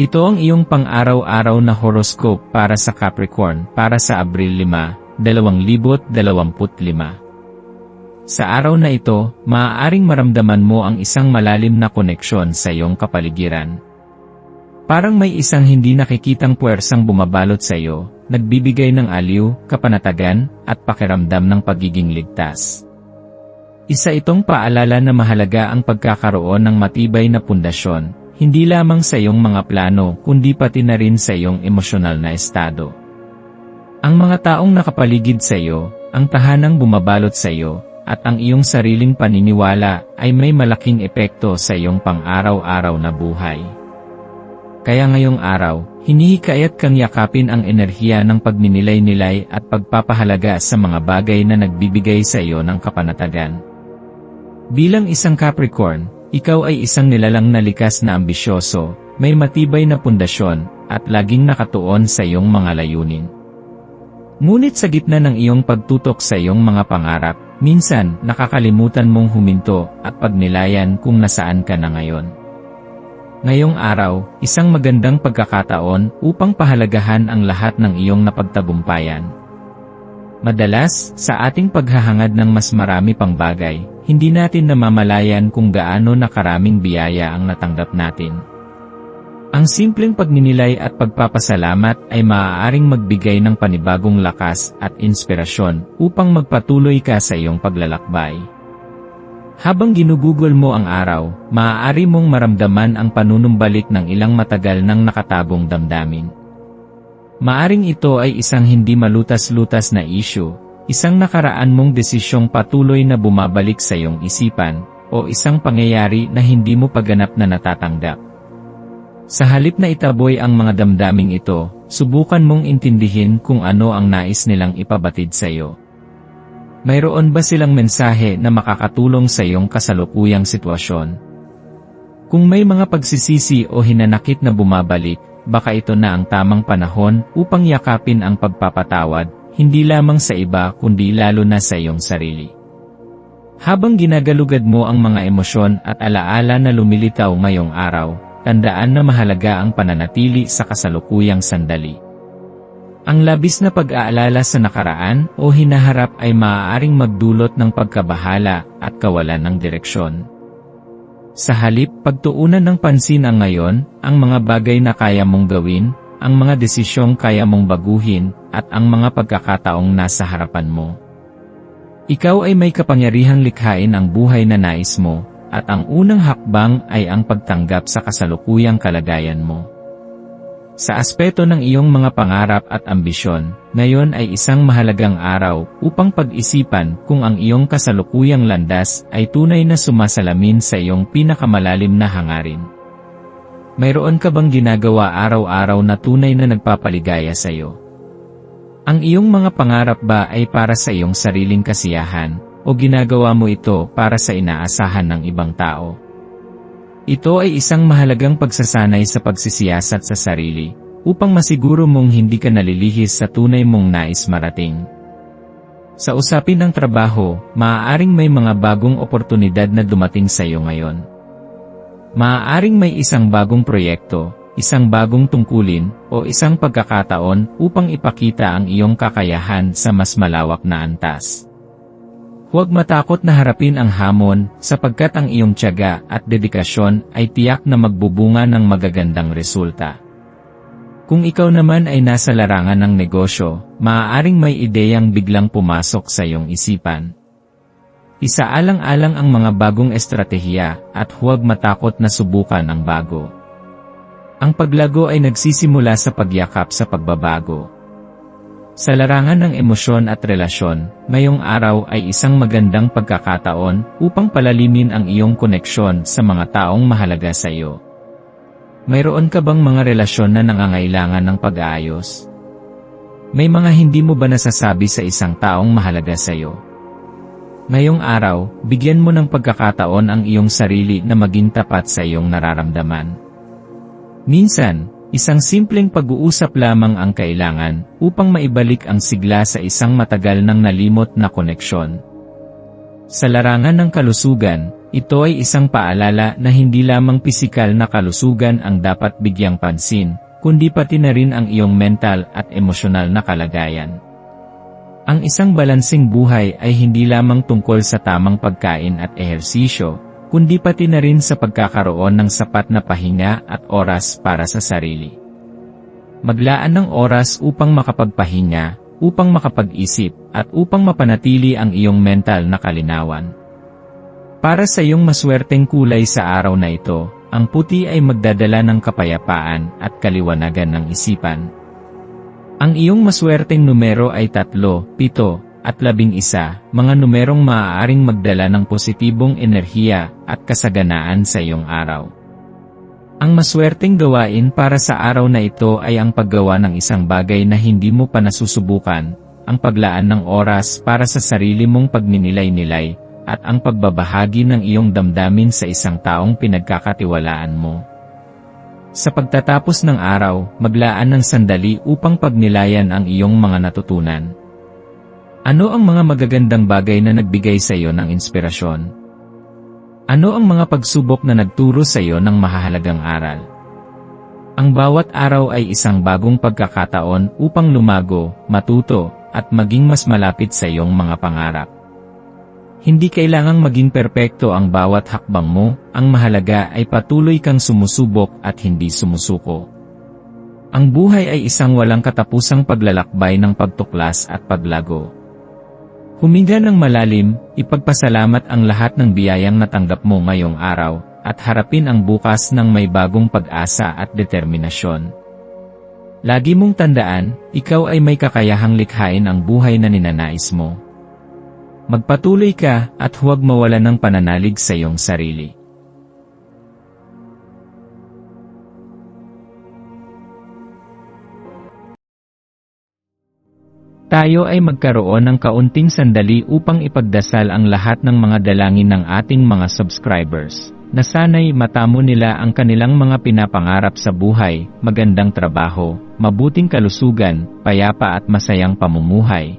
Ito ang iyong pang-araw-araw na horoscope para sa Capricorn para sa Abril 5, 2025. Sa araw na ito, maaaring maramdaman mo ang isang malalim na koneksyon sa iyong kapaligiran. Parang may isang hindi nakikitang puwersang bumabalot sa iyo, nagbibigay ng aliw, kapanatagan, at pakiramdam ng pagiging ligtas. Isa itong paalala na mahalaga ang pagkakaroon ng matibay na pundasyon, hindi lamang sa iyong mga plano kundi pati na rin sa iyong emosyonal na estado. Ang mga taong nakapaligid sa iyo, ang tahanang bumabalot sa iyo, at ang iyong sariling paniniwala ay may malaking epekto sa iyong pang-araw-araw na buhay. Kaya ngayong araw, hinihikayat kang yakapin ang enerhiya ng pagninilay-nilay at pagpapahalaga sa mga bagay na nagbibigay sa iyo ng kapanatagan. Bilang isang Capricorn, ikaw ay isang nilalang na likas na ambisyoso, may matibay na pundasyon, at laging nakatuon sa iyong mga layunin. Ngunit sa gitna ng iyong pagtutok sa iyong mga pangarap, minsan nakakalimutan mong huminto at pagnilayan kung nasaan ka na ngayon. Ngayong araw, isang magandang pagkakataon upang pahalagahan ang lahat ng iyong napagtagumpayan. Madalas, sa ating paghahangad ng mas marami pang bagay, hindi natin namamalayan kung gaano nakaraming biyaya ang natanggap natin. Ang simpleng pagninilay at pagpapasalamat ay maaaring magbigay ng panibagong lakas at inspirasyon upang magpatuloy ka sa iyong paglalakbay. Habang ginugugol mo ang araw, maaari mong maramdaman ang panunumbalik ng ilang matagal nang nakatagong damdamin. Maaring ito ay isang hindi malutas-lutas na issue, Isang nakaraan mong desisyong patuloy na bumabalik sa iyong isipan, o isang pangyayari na hindi mo paganap na natatanggap. Sa halip na itaboy ang mga damdaming ito, subukan mong intindihin kung ano ang nais nilang ipabatid sa iyo. Mayroon ba silang mensahe na makakatulong sa iyong kasalukuyang sitwasyon? Kung may mga pagsisisi o hinanakit na bumabalik, baka ito na ang tamang panahon upang yakapin ang pagpapatawad hindi lamang sa iba kundi lalo na sa iyong sarili. Habang ginagalugad mo ang mga emosyon at alaala na lumilitaw ngayong araw, tandaan na mahalaga ang pananatili sa kasalukuyang sandali. Ang labis na pag-aalala sa nakaraan o hinaharap ay maaaring magdulot ng pagkabahala at kawalan ng direksyon. Sa halip, pagtuunan ng pansin ang ngayon, ang mga bagay na kaya mong gawin, ang mga desisyong kaya mong baguhin, at ang mga pagkakataong nasa harapan mo. Ikaw ay may kapangyarihang likhain ang buhay na nais mo, at ang unang hakbang ay ang pagtanggap sa kasalukuyang kalagayan mo. Sa aspeto ng iyong mga pangarap at ambisyon, ngayon ay isang mahalagang araw upang pag-isipan kung ang iyong kasalukuyang landas ay tunay na sumasalamin sa iyong pinakamalalim na hangarin. Mayroon ka bang ginagawa araw-araw na tunay na nagpapaligaya sa iyo? Ang iyong mga pangarap ba ay para sa iyong sariling kasiyahan, o ginagawa mo ito para sa inaasahan ng ibang tao? Ito ay isang mahalagang pagsasanay sa pagsisiyasat sa sarili, upang masiguro mong hindi ka nalilihis sa tunay mong nais marating. Sa usapin ng trabaho, maaaring may mga bagong oportunidad na dumating sa iyo ngayon. Maaaring may isang bagong proyekto, isang bagong tungkulin, o isang pagkakataon upang ipakita ang iyong kakayahan sa mas malawak na antas. Huwag matakot na harapin ang hamon, sapagkat ang iyong tiyaga at dedikasyon ay tiyak na magbubunga ng magagandang resulta. Kung ikaw naman ay nasa larangan ng negosyo, maaaring may ideyang biglang pumasok sa iyong isipan, Isaalang-alang ang mga bagong estratehiya at huwag matakot na subukan ang bago. Ang paglago ay nagsisimula sa pagyakap sa pagbabago. Sa larangan ng emosyon at relasyon, ngayong araw ay isang magandang pagkakataon upang palalimin ang iyong koneksyon sa mga taong mahalaga sa iyo. Mayroon ka bang mga relasyon na nangangailangan ng pag-aayos? May mga hindi mo ba nasasabi sa isang taong mahalaga sa iyo? Ngayong araw, bigyan mo ng pagkakataon ang iyong sarili na maging tapat sa iyong nararamdaman. Minsan, isang simpleng pag-uusap lamang ang kailangan upang maibalik ang sigla sa isang matagal nang nalimot na koneksyon. Sa larangan ng kalusugan, ito ay isang paalala na hindi lamang pisikal na kalusugan ang dapat bigyang pansin, kundi pati na rin ang iyong mental at emosyonal na kalagayan. Ang isang balansing buhay ay hindi lamang tungkol sa tamang pagkain at ehersisyo, kundi pati na rin sa pagkakaroon ng sapat na pahinga at oras para sa sarili. Maglaan ng oras upang makapagpahinga, upang makapag-isip, at upang mapanatili ang iyong mental na kalinawan. Para sa iyong maswerteng kulay sa araw na ito, ang puti ay magdadala ng kapayapaan at kaliwanagan ng isipan. Ang iyong maswerteng numero ay 3, 7, at 11, mga numerong maaaring magdala ng positibong enerhiya at kasaganaan sa iyong araw. Ang maswerteng gawain para sa araw na ito ay ang paggawa ng isang bagay na hindi mo pa nasusubukan, ang paglaan ng oras para sa sarili mong pagninilay-nilay, at ang pagbabahagi ng iyong damdamin sa isang taong pinagkakatiwalaan mo. Sa pagtatapos ng araw, maglaan ng sandali upang pagnilayan ang iyong mga natutunan. Ano ang mga magagandang bagay na nagbigay sa iyo ng inspirasyon? Ano ang mga pagsubok na nagturo sa iyo ng mahahalagang aral? Ang bawat araw ay isang bagong pagkakataon upang lumago, matuto, at maging mas malapit sa iyong mga pangarap. Hindi kailangang maging perpekto ang bawat hakbang mo, ang mahalaga ay patuloy kang sumusubok at hindi sumusuko. Ang buhay ay isang walang katapusang paglalakbay ng pagtuklas at paglago. Huminga ng malalim, ipagpasalamat ang lahat ng biyayang natanggap mo ngayong araw, at harapin ang bukas ng may bagong pag-asa at determinasyon. Lagi mong tandaan, ikaw ay may kakayahang likhain ang buhay na ninanais mo. Magpatuloy ka at huwag mawala ng pananalig sa iyong sarili. Tayo ay magkaroon ng kaunting sandali upang ipagdasal ang lahat ng mga dalangin ng ating mga subscribers, na sana'y matamo nila ang kanilang mga pinapangarap sa buhay, magandang trabaho, mabuting kalusugan, payapa at masayang pamumuhay,